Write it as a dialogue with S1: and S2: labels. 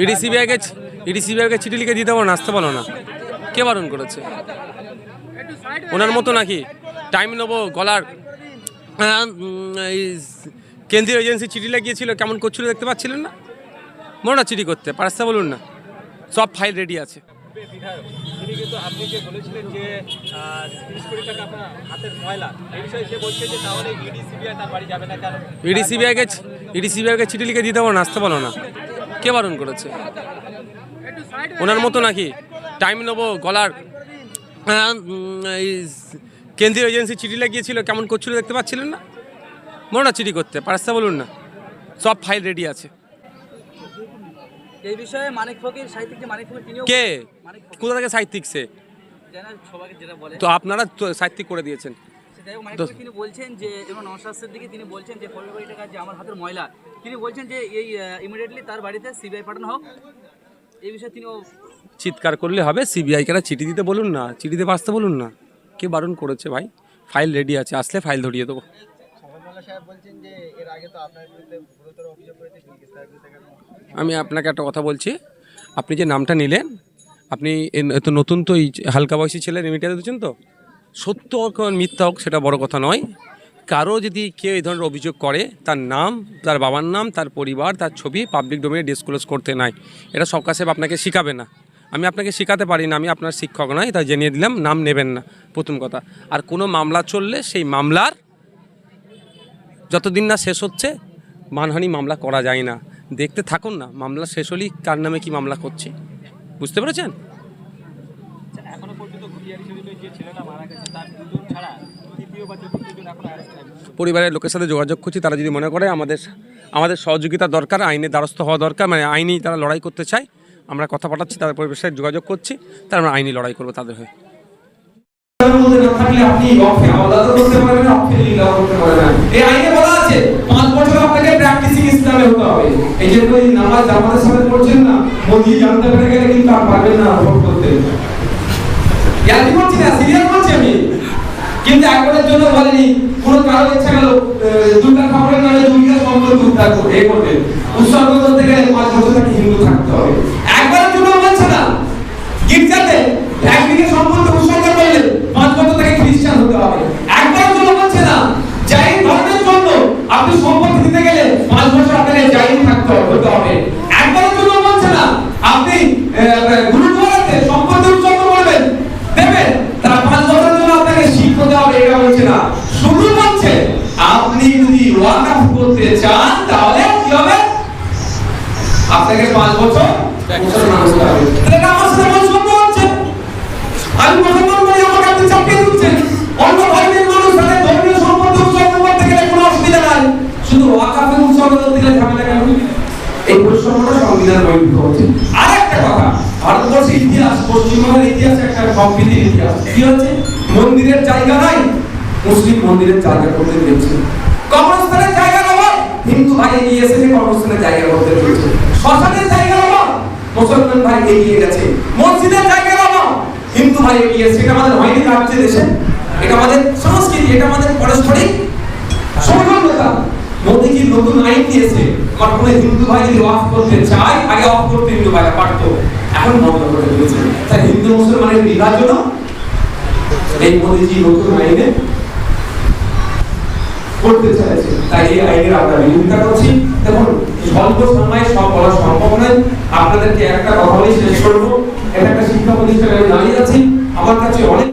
S1: ED সিবিআইকে ED সিবিআইকে চিঠি লিখে দিতে পারো না আসতে পারো না। কে বারণ করেছে? ওনার মতো নাকি? টাইম নেব গলার এই কেন্দ্রীয় এজেন্সি চিঠি লাগিয়েছিল কেমন করছিল দেখতে পাচ্ছিলেন না? মনে না চিঠি করতে পারস্তা বলুন না। সব ফাইল রেডি আছে।
S2: ইডি
S1: সিবিআইকে ইডি সিবিআইকে চিঠি লিখে দিতে পারো না আসতে পারো না। কে বারণ করেছে? ওনার মতো নাকি? টাইম নেব গলার এই কেন্দ্রীয় এজেন্সি চিঠি লাগিয়েছিল কেমন করছিল দেখতে পাচ্ছিলেন না? মনে না চিঠি করতে পারস্তা বলুন না। সব ফাইল রেডি আছে।
S3: এই বিষয়ে মানিক ফকির সাহিত্যিক যে মানিক ফকির তিনিও
S1: কে? কোথা থেকে সাহিত্যিক সে? তো আপনারা সাহিত্যিক করে দিয়েছেন।
S3: মানিক তিনি বলছেন যে এবং দিকে তিনি বলছেন যে পনেরো কোটি টাকা যে আমার হাতের ময়লা তিনি বলছেন যে এই ইমিডিয়েটলি তার বাড়িতে সিবিআই পাঠানো হোক। এই বিষয়ে তিনিও
S1: চিৎকার করলে হবে সিবিআই কেরা চিঠি দিতে বলুন না চিঠি দিতে আসতে বলুন না। কে বারণ করেছে ভাই? ফাইল রেডি আছে আসলে ফাইল ধরিয়ে দেবো।
S2: মোল্লা বলছেন যে এর আগে তো আপনার বিরুদ্ধে গুরুতর অভিযোগ করেছে তার বিরুদ্ধে কেন
S1: আমি আপনাকে একটা কথা বলছি আপনি যে নামটা নিলেন আপনি নতুন তো এই হালকা বয়সী ছেলে মিডিয়াতে দিচ্ছেন তো? সত্য মিথ্যা হোক, সেটা বড় কথা নয়। কারও যদি কেউ এই ধরনের অভিযোগ করে, তার নাম, তার বাবার নাম, তার পরিবার, তার ছবি পাবলিক ডোমেনে ডিসক্লোজ করতে নাই। এটা সব কাছে আপনাকে শেখাবে না। আমি আপনাকে শেখাতে পারি না, আমি আপনার শিক্ষক নয়, তাই জেনে দিলাম, নাম নেবেন না, প্রথম কথা। আর কোনো মামলা চললে সেই মামলার যতদিন না শেষ হচ্ছে, মানহানি মামলা করা যায় না। দেখতে থাকুন না, মামলা শেষ হলেই কার নামে কি মামলা করছি। বুঝতে পেরেছেন?
S2: পর্যন্ত ঘুরিয়ারি শরীফে যে ছেলেটা মারা গেছে তার দুজন ছাড়া তৃতীয় বা চতুর্থজন এখন অ্যারেস্ট
S1: পরিবারের লোকের সাথে যোগাযোগ করছি তারা যদি মনে করে আমাদের আমাদের সহযোগিতা দরকার আইনের দ্বারস্থ হওয়া দরকার মানে আইনি তারা লড়াই করতে চায় আমরা কথা পাঠাচ্ছি তাদের পরিবারের সাথে যোগাযোগ করছি তারা আমরা আইনি লড়াই করব তাদের হয়ে।
S4: আপনি অফে আওলাদও করতে পারবেন না অফে লীলাও করতে পারবেন না এই আইনে বলা আছে পাঁচ বছর আপনাকে প্র্যাকটিসিং ইসলামে হতে হবে এই যে ওই নামাজ জামাতের সাথে পড়ছেন না মোদি জানতে পেরে গেলে কিন্তু আর পারবেন না ভোট করতে। ইয়াদি করছি না সিরিয়াস করছি আমি। কিন্তু একবারের জন্য বলেনি, কোনো কারও ইচ্ছা গেল দুর্গা ঠাকুরের নামে দুর্গা সম্পর্ক উদ্ধার করবে এ করবে উৎসর্গ করতে গেলে পাঁচ বছর হিন্দু থাকতে হবে। একবারের জন্য বলছে না। গির্জাতে একদিকে সম্পর্ক উৎসর্গ করলে পাঁচ বছর থেকে খ্রিস্টান হতে হবে একবারের জন্য বলছে না জাইন ধর্মের জন্য আপনি সম্পত্তি দিতে গেলে পাঁচ বছর আপনাকে জাইন থাকতে হবে হতে হবে একবারের জন্য বলছে না আপনি আহ, গুরুদুয়ারাতে সম্পত্তি উৎসর্গ করবেন দেবেন তারা পাঁচ বছরের জন্য আপনাকে শিখ হতে হবে এটা বলছে না শুধু বলছে আপনি যদি ওয়াকাফ করতে চান তাহলে কি হবে আপনাকে পাঁচ বছর মুসলমান হতে হবে তাহলে এটা আমার সাথে বৈষম্য হচ্ছে। আমি মুসলমান বলে আমাকে আপনি চাপিয়ে দিচ্ছেন অন্য ধর্মের মানুষ তাদের ধর্মীয় সম্পত্তি উৎসর্গ করতে গেলে কোনো অসুবিধা নাই। শুধু ওয়াকাফে উৎসর্গ করতে গেলে ঝামেলা কেন? এই বৈষম্যটা সংবিধান বৈধ হচ্ছে। আর একটা কথা ভারতবর্ষের ইতিহাস পশ্চিমবঙ্গের ইতিহাস একটা সম্প্রীতির ইতিহাস। কি হচ্ছে? মন্দিরের জায়গা নাই। মুসলিম মন্দিরের জায়গা করতে দিয়েছে কবরস্থানের হিন্দু ভাই এগিয়ে এসেছে কবরস্থানের জায়গা করতে দিয়েছে শ্মশানের জায়গা নয় মুসলমান ভাই এগিয়ে গেছে। মসজিদের জায়গা নয় হিন্দু ভাই এগিয়ে এসেছে। এটা আমাদের হয়নি রাজ্যে, দেশে। এটা আমাদের সংস্কৃতি, এটা আমাদের পারস্পরিক সৌজন্যতা। মোদীজি নতুন আইন দিয়েছে। আমার কোনো হিন্দু ভাই যদি অফ করতে চায়, আগে অফ করতে হিন্দু ভাইরা পারতো। এখন বন্ধ করে দিয়েছে। তাই হিন্দু মুসলমানের বিভাজন এই মোদীজি নতুন আইনে করতে চাইছে। তাই এই আইনের আমরা বিরোধিতা করছি। দেখুন, স্বল্প সময়ে সব বলা সম্ভব নয়। আপনাদেরকে একটা কথা বলেই শেষ করব। এটা একটা শিক্ষা প্রতিষ্ঠানে দাঁড়িয়ে আছি। আমার কাছে অনেক